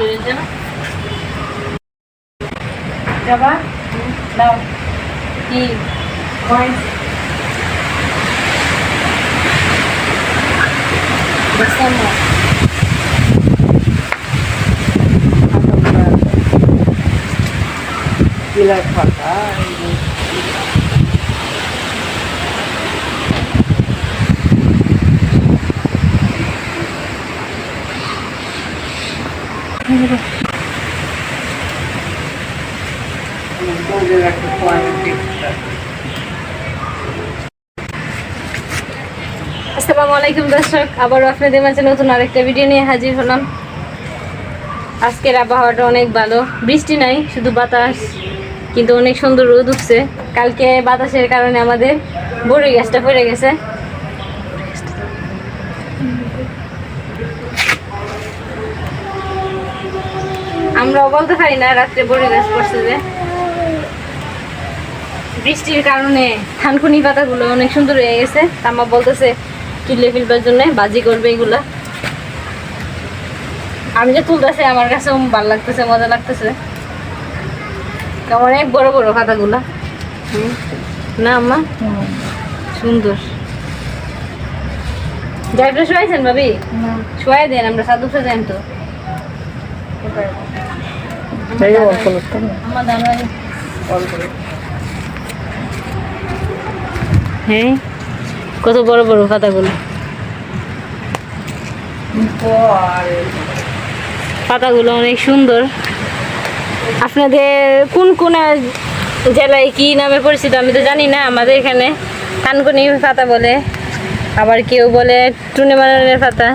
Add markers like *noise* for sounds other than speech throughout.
রয়েছে না যাবা দাও কি কয়েন্স দেখছেন না বিলাস আসসালামু আলাইকুম দর্শক, আবারও আপনাদের মাঝে নতুন আরেকটা ভিডিও নিয়ে হাজির হলাম। আজকের আবহাওয়াটা অনেক ভালো। বৃষ্টি নাই, শুধু বাতাস, কিন্তু অনেক সুন্দর রোদ উঠছে। কালকে বাতাসের কারণে আমাদের বড়ই গাছটা পড়ে গেছে। আমরাও বলতে পারি না রাত্রে বড়ই গাছ পড়ছে যে। বৃষ্টির কারণে থানকুনি পাতাগুলো অনেক সুন্দর হয়ে গেছে। তামা বলতেছে তুলে ফেলবার জন্য বাজি করবে এগুলা। আমি যে তুলতেছি আমার কাছে ভালো লাগতেছে মজা লাগতেছে। অনেক বড় বড় পাতাগুলা। না আম্মা? সুন্দর। ড্রাইভার শোয়াইছেন ভাবি? শোয়াই দেন আমরা সাধু যাই তো। হ্যাঁ? কত বড় বড় পাতাগুলো? পাতাগুলো অনেক সুন্দর। আপনাদের কোন কোন জেলায় কি নামে পরিচিত আমি তো জানি না, আমাদের এখানে কানকুনি পাতা বলে, আবার কেউ বলে টুনে মারানের পাতা।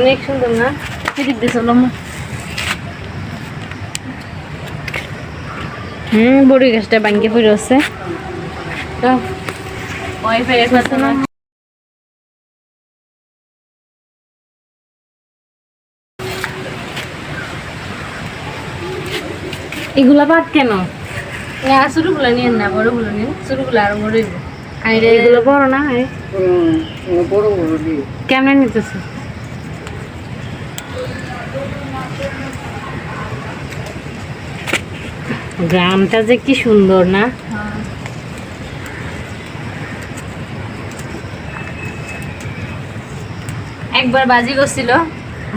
অনেক সুন্দর না? এদিক দিয়ে চলো হুম বড়ি গাছটা ভাঙ্গে পড়ে আছে। ওয়াইফাই না? এগুলা বাদ কেন? ছোটগুলো নিয়ে না বড়গুলো নিন ছোটগুলো আরও বড় আর এগুলো বড় না বড় বড় কেমন নিতেছে? গ্রামটা যে কি সুন্দর না? একবার বাজি করছিল।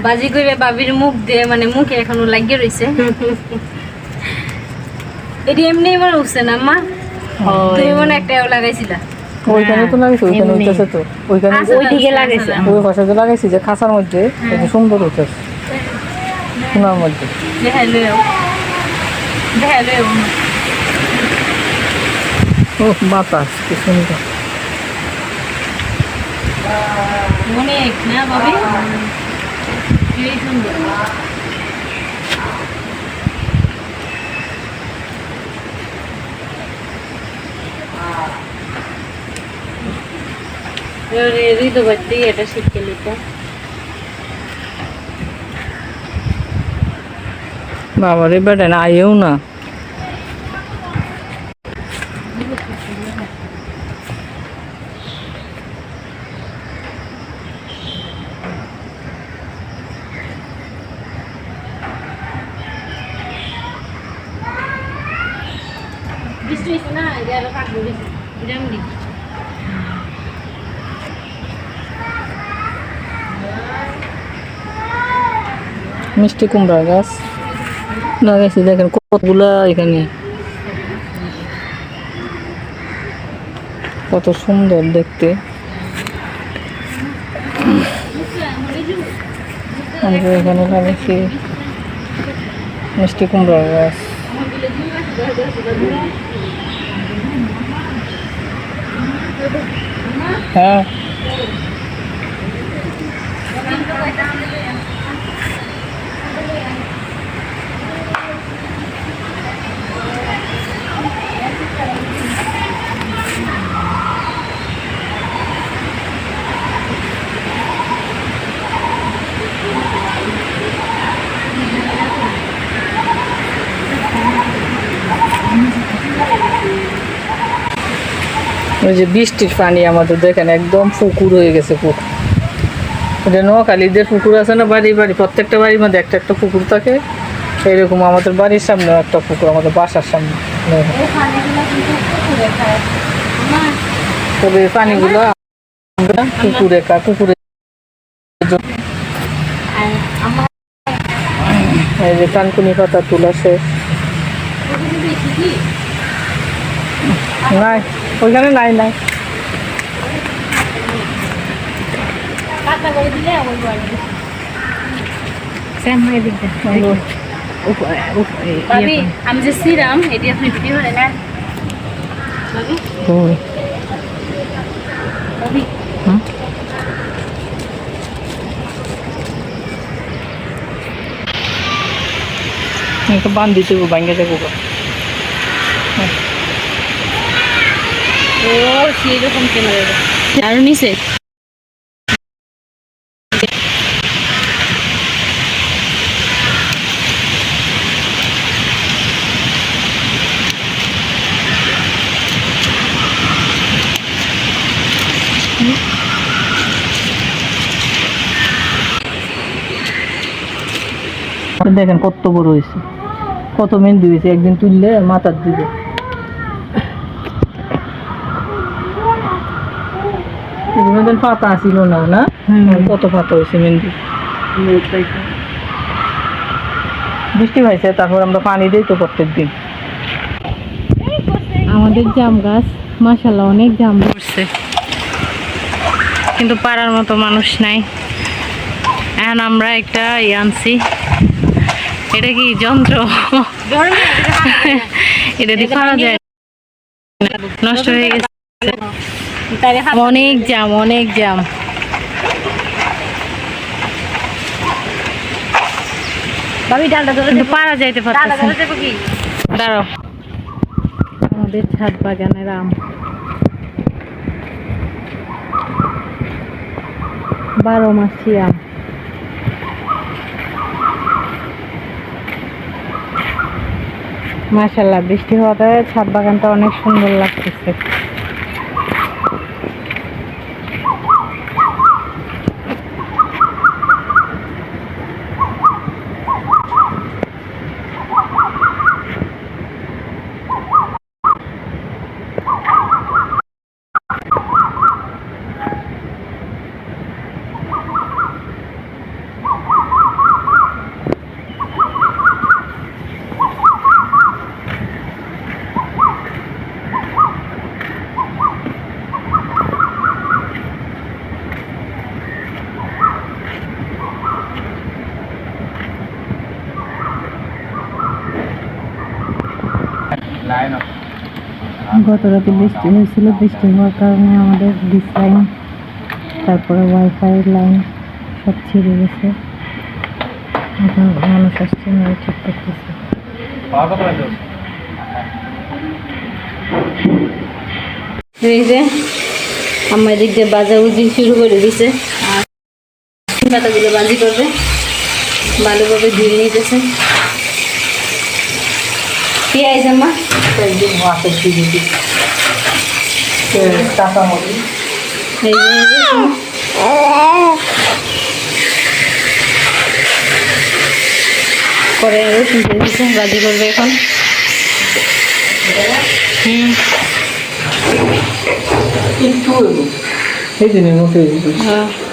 বাজি করে বাবির মুখ দিয়ে মানে মুখে এখনও লাগিয়ে রয়েছে *laughs* এটি এমনি মনে উঠছে না মা? তুমি মনে একটা লাগাইছিলা। ওইখানে তো লাগাইছি ওইখানে এমনি। তো। ওইখানে ওইদিকে লাগাইছে। ওই পাশে যে লাগাইছি যে খাঁচার মধ্যে সুন্দর হইতেছে সোনার মধ্যে। দেখাইলো দেখাইলো ও বাতাস কি সুন্দর অনেক না বাবি খুবই সুন্দর ঋতু বাড়তে এটা শিখতে নিতে বাবা রে বেটা না আইও না। মিষ্টি কুমড়া গাছ। লাগাইছি দেখেন কতগুলা এখানে। কত সুন্দর দেখতে। আমরা এখানে লাগাইছি মিষ্টি কুমড়া গাছ। হ্যাঁ। ওই যে বৃষ্টির পানি আমাদের দেখেন, একদম পুকুর হয়ে গেছে পুকুর। এটা নোয়াখালীদের পুকুর আছে না, বাড়ি বাড়ি, প্রত্যেকটা বাড়ির মধ্যে একটা একটা পুকুর থাকে। এরকম আমাদের বাড়ির সামনেও একটা পুকুর, আমাদের বাসার সামনে। তবে পানিগুলো পুকুরে কা, পুকুরে এই যে কানকুনি পাতা তোলা নাই ওইখানে নাই নাই ভাবি আমি যে সিরাম এটি আপনি ভিডিও করে নেন ভাবি ওই, ভাবি হুম? একটা বান দিতে ভাঙ্গে যাব গো। ও সেই রকম ক্যামেরা আরও নিচে দেখেন কত বড় হয়েছে কত মেহেন্দি হয়েছে একদিন তুললে মাথার দিবে মেয়েদের পাতা ছিল না না? কত পাতা হয়েছে মেহেন্দি? বৃষ্টি হয়েছে তারপর আমরা পানি দিই তো প্রত্যেক দিন। আমাদের জাম গাছ মাশাল্লাহ অনেক জাম। ধরছে কিন্তু পাড়ার মতো মানুষ নাই। এখন আমরা একটা ইয়ে আনছি। এটা কি যন্ত্র? এটা দিয়ে পারা যায় নষ্ট হয়ে গেছে। অনেক জাম অনেক জাম কিন্তু পারা যাইতে পারতেছে। দাঁড়াও। আমাদের ছাদ বাগানের আম বারো মাসি আম। মাশাল্লাহ বৃষ্টি হওয়াতে ছাদ বাগানটা অনেক সুন্দর লাগতেছে। গত রাতে বৃষ্টি হয়েছিল বৃষ্টি হওয়ার কারণে আমাদের ডিস লাইন তারপরে ওয়াইফাই লাইন সব ছিঁড়ে গেছে। এখন মানুষ আসছে না ঠিক করতেছে। এই যে আমার দিক দিয়ে বাজা উজি শুরু করে দিছে। আর পাতাগুলো বাজি করবে ভালোভাবে ধুয়ে নিতেছে কি আইছে মা একদিন মাছের দিকে দিই কাঁচামরিচ এই যে এই যে শোনো। পরে রসুন দিয়ে দিচ্ছে বাজি করবে এখন। হুম। একটু এই দিনের মতো হ্যাঁ।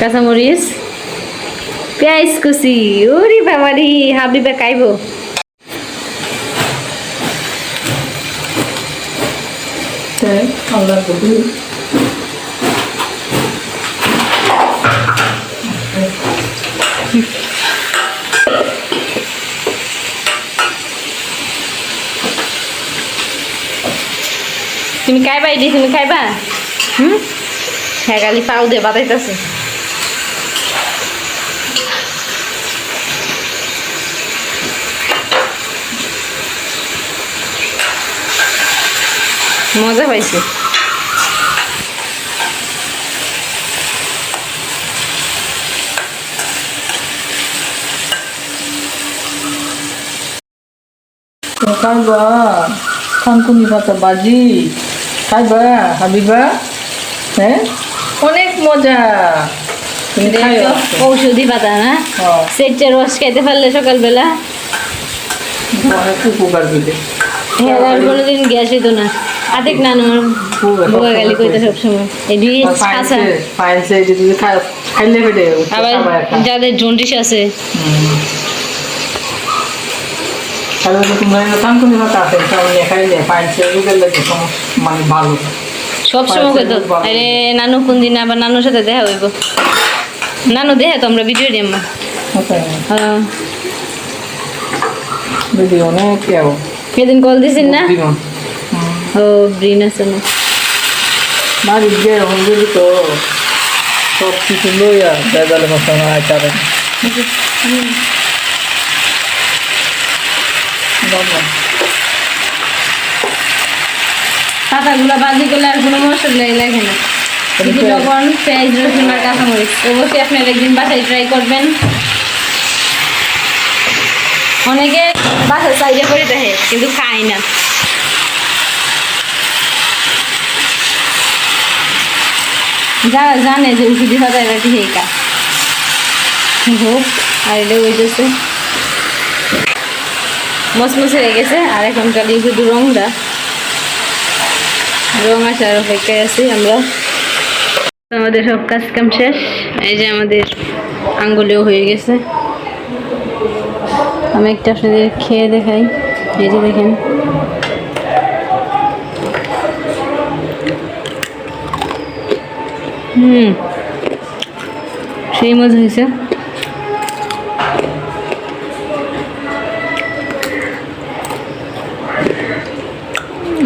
কাঁচামরিচ পেঁয়াজ কুচি ওরে বাবারি খাইব। হ্যাঁ আল্লাহ তুমি খাইবা এটি তুমি খাইবা? হুম? হ্যাঁ খালি পাও দিয়ে বাতাইতেছে মজা পাইছে। খানকুনি পাতা বাজি। খাইবা হাবিবা হ্যাঁ? অনেক মজা। ঔষধি পাতা না? সেটা রস খাইতে পারলে সকালবেলা। উপকার দিলে হ্যাঁ, কোনোদিন গ্যাস হইতো না। আতেক নানু বোকা গালি কইতে সবসময়। এটি খাসা পাইছে যদি খাইলে পেটে আবার যাদের জন্ডিস আছে। তাহলে তোমরা আছে খাইলে পাইছে রোগের লাগে মানে ভালো। সবসময় কইতো আরে নানু কোন দিন আবার নানুর সাথে দেখা হইব? নানু দেখে তো আমরা ভিডিও দিই আম্মা ওটাই। অনেক ইয়াও। কল দিছিস না? ব্রিন আছে না। যদি তো সব কিছু লইয়া বেজালে মশলা আইতারে পাতাগুলো বাজি করলে আর কোনো মশলাই লাগে না লবণ পেঁয়াজ রসুন আর কাঁচামরিচ। অবশ্যই আপনারা একদিন বাসায় ট্রাই করবেন। অনেকে বাসায় সাইডে করে দেখে কিন্তু খায় না। যারা জানে যে ওষুধি পাতা এটা ঠিক হোক, আর এটা হইতেছে। মসমসে গেছে, আর এখন কালি শুধু রংটা। রং আসার অপেক্ষায় আছি আমরা। আমাদের সব কাজ কাম শেষ, এই যে আমাদের আঙ্গুলেও হয়ে গেছে। আমি একটা আপনাদের খেয়ে দেখাই, এই যে দেখেন। হুম। সেই মজা হয়েছে।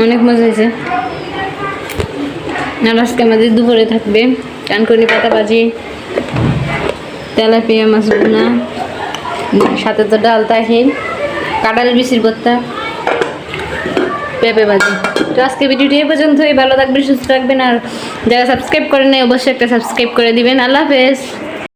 অনেক মজা হয়েছে। আর আজকে আমাদের দুপুরে থাকবে কানকনি পাতা ভাজি তেলাপিয়া মাছ বোনা সাথে তো ডাল তাহি কাঁঠাল, বিচির ভর্তা। পেঁপে ভাজি। তো আজকে ভিডিওটি এই পর্যন্তই। ভালো থাকবেন, সুস্থ থাকবেন, আর যারা সাবস্ক্রাইব করেন অবশ্যই একটা সাবস্ক্রাইব করে দিবেন। আল্লাহ হাফেজ।